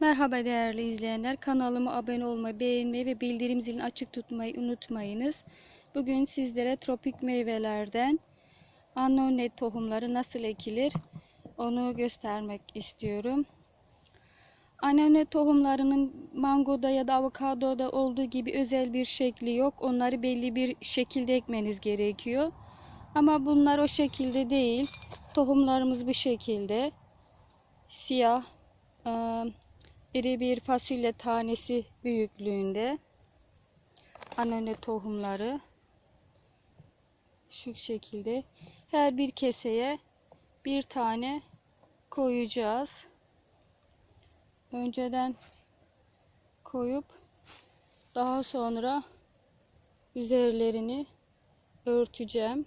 Merhaba değerli izleyenler. Kanalıma abone olmayı, beğenmeyi ve bildirim zilini açık tutmayı unutmayınız. Bugün sizlere tropik meyvelerden anonet tohumları nasıl ekilir onu göstermek istiyorum. Anonet tohumlarının mangoda ya da avokadoda olduğu gibi özel bir şekli yok. Onları belli bir şekilde ekmeniz gerekiyor. Ama bunlar o şekilde değil. Tohumlarımız bu şekilde. Siyah, ıı, iri bir fasulye tanesi büyüklüğünde. Anane tohumları şu şekilde her bir keseye bir tane koyacağız. Önceden koyup daha sonra üzerlerini örteceğim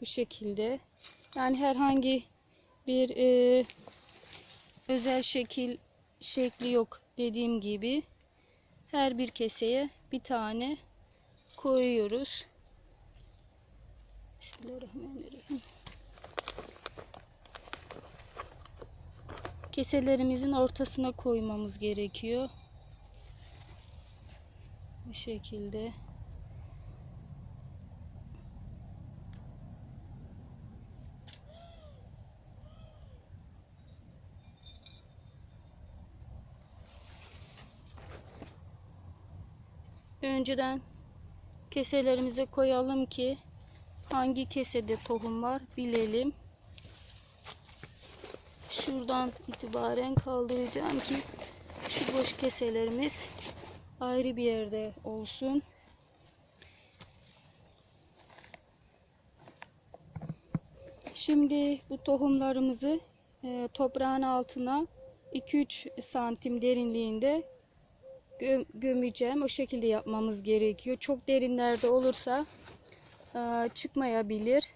bu şekilde. Yani herhangi bir e, özel şekil şekli yok dediğim gibi her bir keseye bir tane koyuyoruz. Bismillahirrahmanirrahim. Keselerimizin ortasına koymamız gerekiyor. Bu şekilde. Önceden keselerimize koyalım ki hangi kesede tohum var bilelim. Şuradan itibaren kaldıracağım ki şu boş keselerimiz ayrı bir yerde olsun. Şimdi bu tohumlarımızı e, toprağın altına 2-3 santim derinliğinde gö gömeceğim. O şekilde yapmamız gerekiyor. Çok derinlerde olursa e, çıkmayabilir.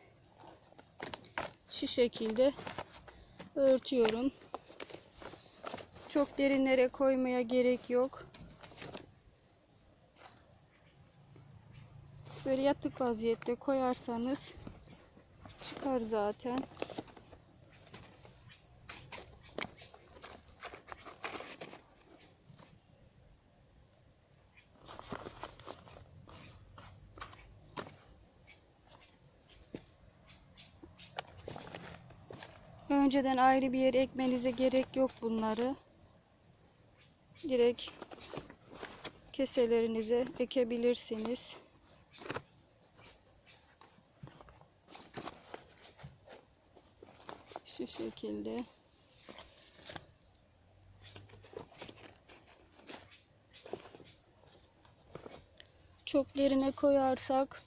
Şu şekilde örtüyorum. Çok derinlere koymaya gerek yok. Böyle yatık vaziyette koyarsanız çıkar zaten. Önceden ayrı bir yere ekmenize gerek yok bunları. Direkt keselerinize ekebilirsiniz. Şu şekilde. Çok derine koyarsak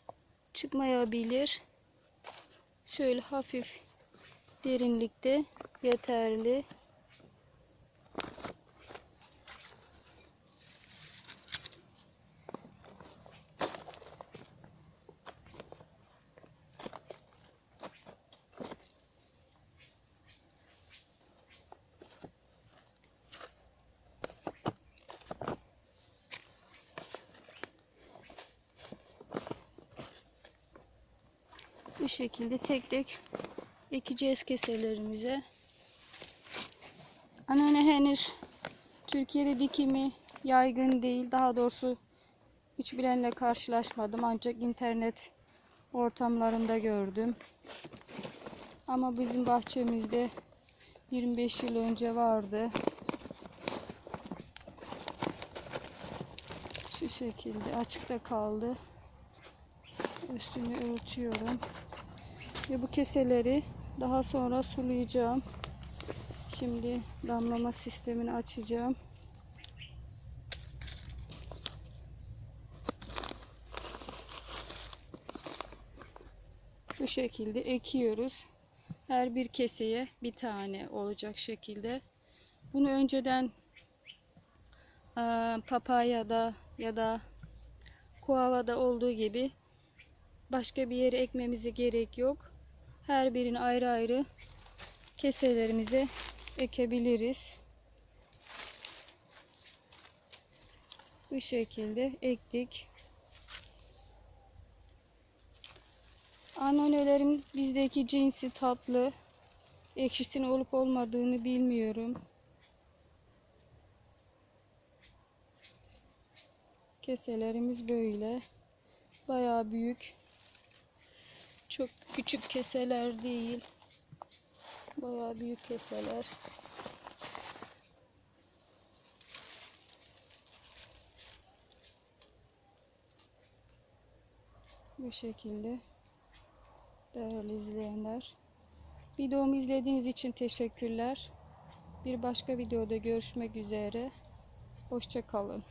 çıkmayabilir. Şöyle hafif derinlikte yeterli. Bu şekilde tek tek ekeceğiz keselerimize. Anneanne henüz Türkiye'de dikimi yaygın değil. Daha doğrusu hiç bilenle karşılaşmadım. Ancak internet ortamlarında gördüm. Ama bizim bahçemizde 25 yıl önce vardı. Şu şekilde açıkta kaldı. Üstünü örtüyorum. Ve bu keseleri daha sonra sulayacağım. Şimdi damlama sistemini açacağım. Bu şekilde ekiyoruz. Her bir keseye bir tane olacak şekilde. Bunu önceden papayada ya da kuavada olduğu gibi başka bir yere ekmemize gerek yok. Her birini ayrı ayrı keselerimize ekebiliriz. Bu şekilde ektik. Anonelerin bizdeki cinsi tatlı. Ekşisin olup olmadığını bilmiyorum. Keselerimiz böyle. Bayağı büyük. Çok küçük keseler değil. Bayağı büyük keseler. Bu şekilde. Değerli izleyenler. Videomu izlediğiniz için teşekkürler. Bir başka videoda görüşmek üzere. Hoşça kalın.